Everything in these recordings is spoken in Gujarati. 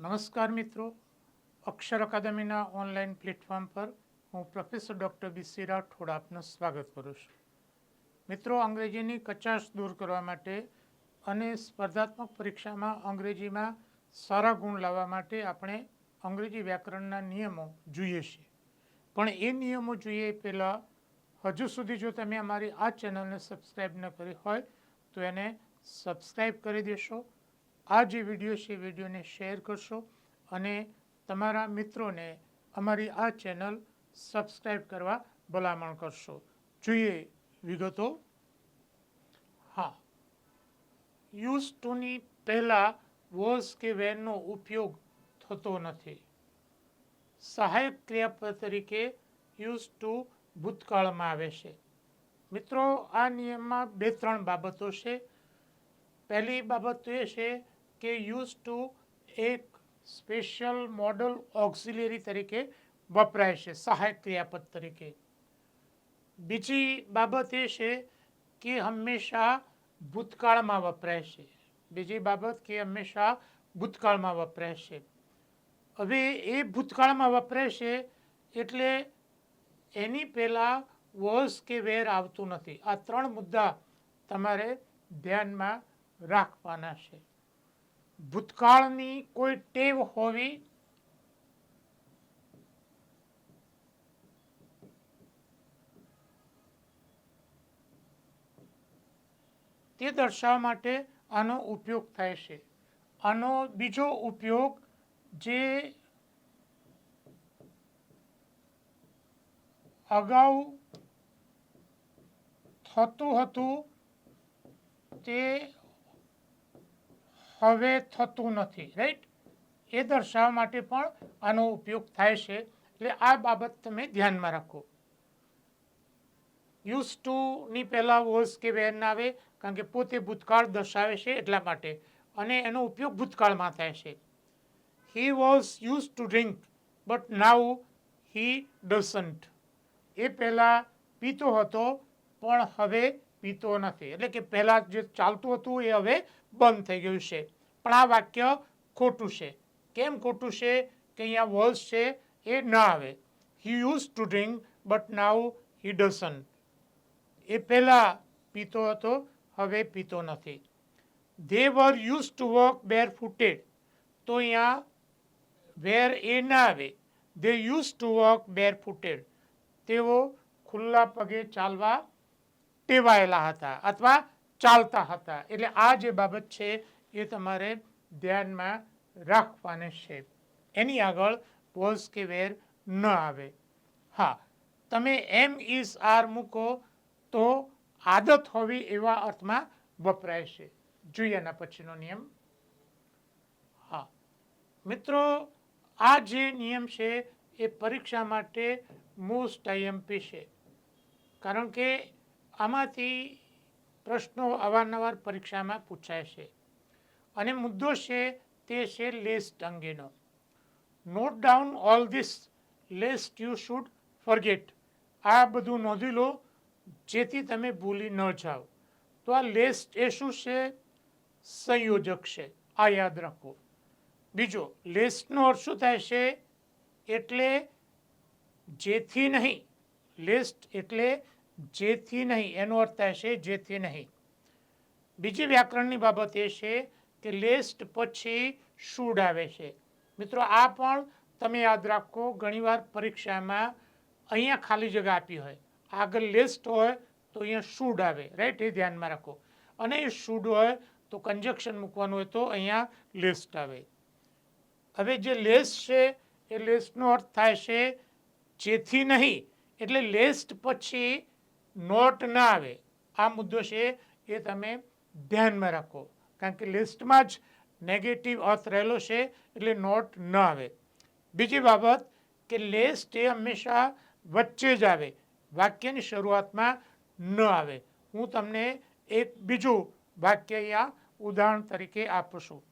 નમસ્કાર મિત્રો. અક્ષર અકાદમીના ઓનલાઈન પ્લેટફોર્મ પર હું પ્રોફેસર ડૉક્ટર બી રાઠોડ આપનું સ્વાગત કરું છું. મિત્રો, અંગ્રેજીની કચાશ દૂર કરવા માટે અને સ્પર્ધાત્મક પરીક્ષામાં અંગ્રેજીમાં સારા ગુણ લાવવા માટે આપણે અંગ્રેજી વ્યાકરણના નિયમો જોઈએ છીએ. પણ એ નિયમો જોઈએ પહેલાં હજુ સુધી જો તમે અમારી આ ચેનલને સબસ્ક્રાઈબ ન કરી હોય તો એને સબસ્ક્રાઈબ કરી દેશો આ જે વીડિયો છે, એ વિડીયોને શેર કરશો અને તમારા મિત્રોને અમારી આ ચેનલ સબસ્ક્રાઈબ કરવા ભલામણ કરશો. જોઈએ વિગતો. હા. યુઝ ટુની પહેલાં વોઝ કે વેરનો ઉપયોગ થતો નથી. સહાયક ક્રિયાપદ તરીકે યુઝ ટુ ભૂતકાળમાં આવે છે. મિત્રો, આ નિયમમાં બે ત્રણ બાબતો છે. પહેલી બાબત તો એ છે કે યુઝ ટુ એક સ્પેશિયલ મોડલ ઓક્ઝિલરી તરીકે વપરાય છે, સહાયક ક્રિયાપદ તરીકે. બીજી બાબત એ છે કે હંમેશા ભૂતકાળમાં વપરાય છે. બીજી બાબત કે હંમેશા ભૂતકાળમાં વપરાય છે. હવે એ ભૂતકાળમાં વપરાય છે એટલે એની પહેલાં વોઝ કે વેર આવતું નથી. આ ત્રણ મુદ્દા તમારે ધ્યાનમાં રાખવાના છે. ભૂતકાળની કોઈ ટેવ હોવી તે દર્શાવવા માટે આનો ઉપયોગ થાય છે. આનો બીજો ઉપયોગ જે અગાઉ થતું હતું તે હવે થતું નથી રાઈટ એ દર્શાવવા માટે પણ આનો ઉપયોગ થાય છે. એટલે આ બાબત તમે ધ્યાનમાં રાખો. યુઝ ટુની પહેલાં વોઝ કે વેન આવે, કારણ કે પોતે ભૂતકાળ દર્શાવે છે એટલા માટે. અને એનો ઉપયોગ ભૂતકાળમાં થાય છે. He was use to drink but now he doesn't એ પહેલાં પીતો હતો, પણ હવે પીતો નથી. એટલે કે પહેલાં જે ચાલતું હતું એ હવે બંધ થઈ ગયું છે. પણ આ વાક્ય ખોટું છે. કેમ ખોટું છે? કે અહીંયા વોઝ છે, એ ન આવે. He use to drink but now he doesn't એ પહેલાં પીતો હતો, હવે પીતો નથી. They were use to walk bare footed તો અહીંયા વેર એ ના આવે. They use to walk bare footed તેઓ ખુલ્લા પગે ચાલવા ટેવાયેલા હતા અથવા ચાલતા હતા. એટલે આ જે બાબત છે એ તમારે ધ્યાનમાં રાખવાની છે. એની આગળ વોઝ કે વેર ન આવે. હા, તમે એમ ઇઝ આર મૂકો તો આદત હોવી એવા અર્થમાં વપરાય છે. જોઈએ એના પછીનો નિયમ. હા, મિત્રો, આ જે નિયમ છે એ પરીક્ષા માટે મોસ્ટ આઈએમપી છે. કારણ કે આમાંથી પ્રશ્નો અવારનવાર પરીક્ષામાં પૂછાય છે. અને મુદ્દો છે તે છે લેસ્ટ અંગેનો. Note down all this lest you should forget આ બધું નોંધી લો, જેથી તમે ભૂલી ન જાઓ. તો આ લેસ્ટ એ શું છે? સંયોજક છે. આ યાદ રાખો. બીજો લેસ્ટનો અર્થ શું થાય છે? એટલે જેથી નહીં લેસ્ટ એટલે જેથી નહીં, એનો અર્થ થાય છે જેથી નહીં. બીજી વ્યાકરણની બાબત એ છે કે લેસ્ટ પછી શુડ આવે છે. મિત્રો, આ પણ તમે યાદ રાખો, ઘણીવાર પરીક્ષામાં અહીંયા ખાલી જગ્યા આપી હોય. આગળ લેસ્ટ હોય તો અહીંયા શુડ આવે રાઈટ એ ધ્યાનમાં રાખો. અને એ શુડ હોય તો કન્જક્શન મૂકવાનું હોય તો અહીંયા લેસ્ટ આવે. હવે જે લેસ છે, એ લેસ્ટનો અર્થ થાય છે જેથી નહીં. એટલે લેસ્ટ પછી નોટ ના આવે. આ મુદ્દો છે એ તમે ધ્યાનમાં રાખો. કારણ કે લિસ્ટમાં જ નેગેટિવ અર્થ રહેલો છે એટલે નોટ ન આવે. બીજી બાબત કે લેસ્ટ એ હંમેશા વચ્ચે જ આવે. વાક્યની શરૂઆતમાં ન આવે. હું તમને એક બીજું વાક્ય અહીંયા ઉદાહરણ તરીકે આપું છું.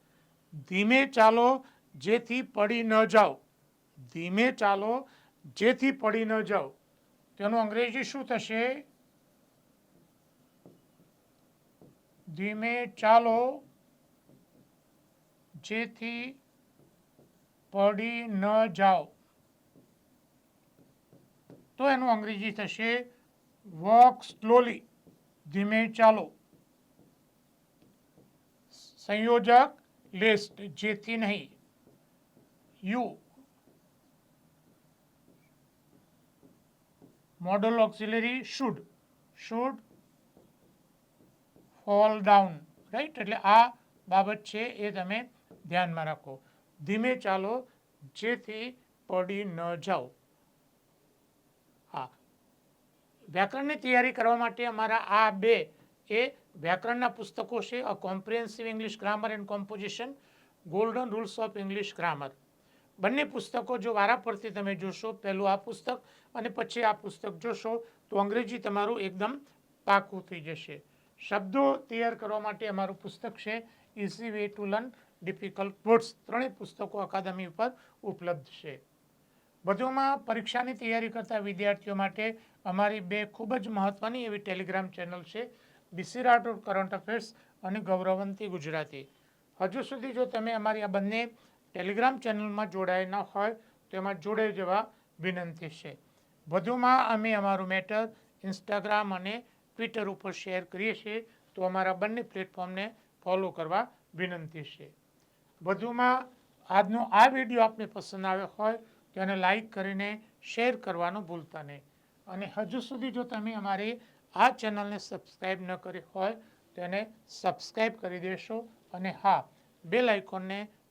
ધીમે ચાલો જેથી પડી ન જાઓ. ધીમે ચાલો જેથી પડી ન જાઓ. તેનું અંગ્રેજી શું થશે ધીમે ચાલો જેથી પડી ન જાઓ તો એનું અંગ્રેજી થશે વોક સ્લોલી ધીમે ચાલો સંયોજક લિસ્ટ જેથી નહીં you modal auxiliary should should fall down right એટલે આ બાબત છે એ તમે ધ્યાનમાં રાખો. ધીમે ચાલો, જેથી પડી ન જાઓ. હા. વ્યાકરણની તૈયારી કરવા માટે અમારા આ બે એ વ્યાકરણના પુસ્તકો છે a comprehensive English grammar and composition golden rules of English grammar બંને પુસ્તકો જો વારા પરથી તમે જોશો, પહેલું આ પુસ્તક અને પછી આ પુસ્તક જોશો, તો અંગ્રેજી તમારું એકદમ પાકું થઈ જશે. શબ્દો તૈયાર કરવા માટે અમારું પુસ્તક છે easy way to learn difficult words ત્રણેય પુસ્તકો અકાદમી ઉપર ઉપલબ્ધ છે. વધુમાં પરીક્ષાની તૈયારી કરતા વિદ્યાર્થીઓ માટે અમારી બે ખૂબ જ મહત્ત્વની એવી ટેલિગ્રામ ચેનલ છે બીસી રાઠોડ કરંટ અફેર્સ અને ગૌરવંતી ગુજરાતી. હજુ સુધી જો તમે અમારી આ બંને ટેલિગ્રામ ચેનલમાં જોડાયા ન હોય તો એમાં જોડાઈ જવા વિનંતી છે. વધુમાં અમે અમારું મેટર ઇન્સ્ટાગ્રામ અને ટ્વિટર ઉપર શેર કરીએ છીએ તો અમારા બંને પ્લેટફોર્મને ફોલો કરવા વિનંતી છે. વધુમાં આજનો આ વીડિયો આપને પસંદ આવ્યો હોય તો એને લાઈક કરીને શેર કરવાનું ભૂલતા નહીં. અને હજુ સુધી જો તમે અમારી આ ચેનલને સબસ્ક્રાઈબ ન કરી હોય તો એને સબસ્ક્રાઈબ કરી દેશો અને હા, બેલ આઇકોનને